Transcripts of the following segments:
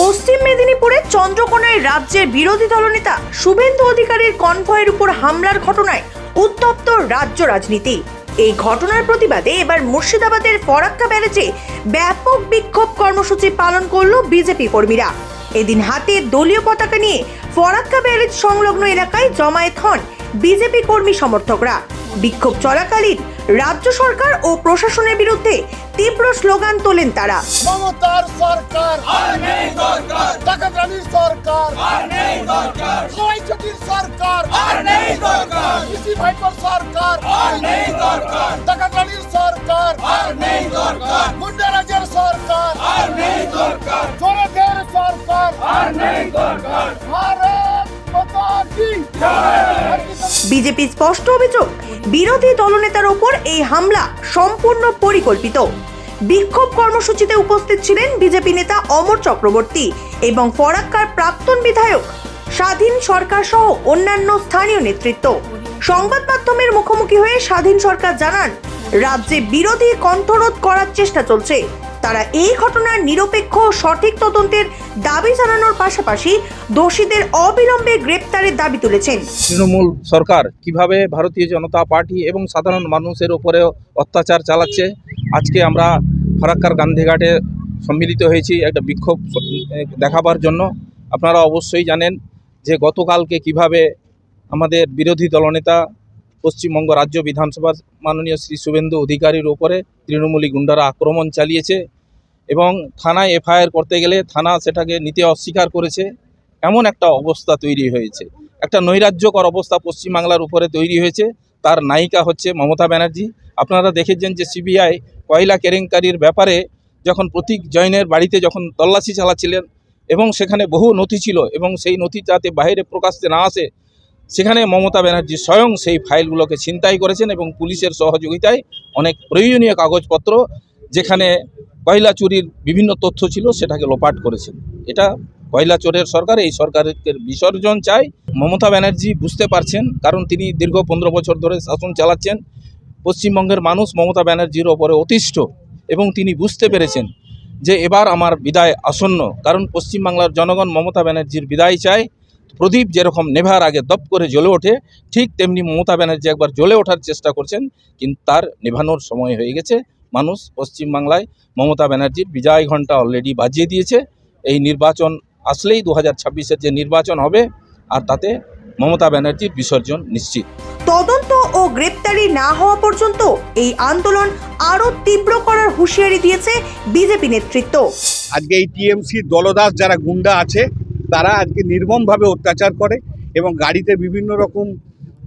পশ্চিম মেদিনীপুরে চন্দ্রকোনায় রাজ্যের বিরোধী দলনেতা শুভেন্দু অধিকারীর কনভয়ের উপর হামলার ঘটনায় উত্তপ্ত রাজ্য রাজনীতি। এই ঘটনার প্রতিবাদে এবার মুর্শিদাবাদের ফরাক্কা ব্যারেজে ব্যাপক বিক্ষোভ কর্মসূচি পালন করল বিজেপি কর্মীরা। এদিন হাতে দলীয় পতাকা নিয়ে ফরাক্কা ব্যারেজ সংলগ্ন এলাকায় জমায়েত হন বিজেপি কর্মী সমর্থকরা। বিক্ষোভ চলাকালীন রাজ্য সরকার ও প্রশাসনের বিরুদ্ধে তীব্র স্লোগান তোলেন তারা। মমতার সরকার। আর নেই দরকার। টাকার রানীর সরকার। আর নেই দরকার। সবাই ছুটির সরকার। আর নেই দরকার। কৃষি ভাইপার সরকার। বিজেপি স্পষ্ট অভিযোগ, বিরোধী দলনেতার ওপর এই হামলা সম্পূর্ণ পরিকল্পিত। বিক্ষোভ কর্মসূচিতে উপস্থিত ছিলেন বিজেপি নেতা অমর চক্রবর্তী এবং ফরাক্কার প্রাক্তন বিধায়ক স্বাধীন সরকার সহ অন্যান্য স্থানীয় নেতৃত্ব। সংবাদ মাধ্যমের মুখোমুখি হয়ে স্বাধীন সরকার জানান, রাজ্যে বিরোধী কণ্ঠরোধ করার চেষ্টা চলছে। তারা এই ঘটনার নিরপেক্ষ সঠিক তদন্তের দাবি জানানোর পাশাপাশি দোষীদের অবিলম্বে গ্রেপ্তারের দাবি তুলেছেন। তৃণমূল সরকার কীভাবে ভারতীয় জনতা পার্টি এবং সাধারণ মানুষের উপরে অত্যাচার চালাচ্ছে, আজকে আমরা ফারাক্কার গান্ধীঘাটে সম্মিলিত হয়েছি একটা বিক্ষোভ দেখাবার জন্য। আপনারা অবশ্যই জানেন যে গতকালকে কীভাবে আমাদের বিরোধী দলনেতা পশ্চিমবঙ্গ রাজ্য বিধানসভার মাননীয় শ্রী শুভেন্দু অধিকারীর ওপরে তৃণমূলী গুন্ডারা আক্রমণ চালিয়েছে এবং থানায় এফআইআর করতে গেলে থানা সেটাকে নিতে অস্বীকার করেছে। এমন একটা অবস্থা তৈরি হয়েছে। একটা নৈরাজ্যকর অবস্থা পশ্চিমবাংলার উপরে তৈরি হয়েছে। তার নায়িকা হচ্ছে মমতা ব্যানার্জি। আপনারা দেখেছেন যে সিবিআই কয়লা কেলেঙ্কারির ব্যাপারে যখন প্রতীক জৈনের বাড়িতে যখন তল্লাশি চালাচ্ছিলেন এবং সেখানে বহু নথি ছিল এবং সেই নথি যাতে বাইরে প্রকাশ্যে না আসে সেখানে মমতা ব্যানার্জি স্বয়ং সেই ফাইলগুলোকে ছিনতাই করেছেন এবং পুলিশের সহযোগিতায় অনেক প্রয়োজনীয় কাগজপত্র, যেখানে কয়লা চুরির বিভিন্ন তথ্য ছিল, সেটাকে লোপাট করেছেন। এটা কয়লা চোরের সরকার, এই সরকারের বিসর্জন চাই মমতা ব্যানার্জি বুঝতে পারছেন, কারণ তিনি দীর্ঘ পনেরো বছর ধরে শাসন চালাচ্ছেন। পশ্চিমবঙ্গের মানুষ মমতা ব্যানার্জির ওপরে অতিষ্ঠ এবং তিনি বুঝতে পেরেছেন যে এবার আমার বিদায় আসন্ন। কারণ পশ্চিমবাংলার জনগণ মমতা ব্যানার্জির বিদায় চায়। প্রদীপ যেরকম নেভার আগে দপ করে জ্বলে ওঠে ঠিক তেমনি মমতা ব্যানার্জি একবার জ্বলে ওঠার চেষ্টা করছেন কিন্তু তার নেভানোর সময় হয়ে গেছে। মানুষ পশ্চিমবাংলায় মমতা ব্যানার্জির বিজয় ঘণ্টা অলরেডি বাজিয়ে দিয়েছে। এই নির্বাচন আসলেই দু হাজার ছাব্বিশের যে নির্বাচন হবে আর তাতে মমতা ব্যানার্জির বিসর্জন নিশ্চিত। তদন্ত ও গ্রেপ্তারি না হওয়া পর্যন্ত এই আন্দোলন আরও তীব্র করার হুঁশিয়ারি দিয়েছে বিজেপি নেতৃত্ব। আজকে এই টিএমসি দলদাস যারা গুন্ডা আছে তারা আজকে নির্মমভাবে অত্যাচার করে এবং গাড়িতে বিভিন্ন রকম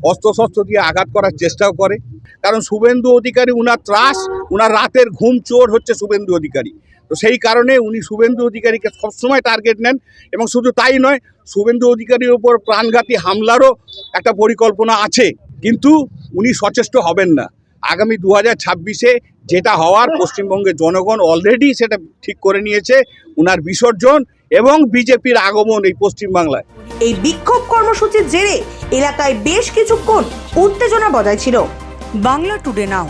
অস্ত্রশস্ত্র দিয়ে আঘাত করার চেষ্টাও করে। কারণ শুভেন্দু অধিকারী, উনার ত্রাস, উনার রাতের ঘুম চোর হচ্ছে শুভেন্দু অধিকারী। তো সেই কারণে উনি শুভেন্দু অধিকারীকে সবসময় টার্গেট নেন এবং শুধু তাই নয়, শুভেন্দু অধিকারীর ওপর প্রাণঘাতী হামলারও একটা পরিকল্পনা আছে। কিন্তু উনি সচেষ্ট হবেন না। আগামী দু হাজার ছাব্বিশে যেটা হওয়ার পশ্চিমবঙ্গের জনগণ অলরেডি সেটা ঠিক করে নিয়েছে। উনার বিসর্জন এবং বিজেপির আগমন এই পশ্চিমবাংলায়। এই বিক্ষোভ কর্মসূচির জেরে এলাকায় বেশ কিছুক্ষণ উত্তেজনা বজায় ছিল। বাংলা টুডে নাও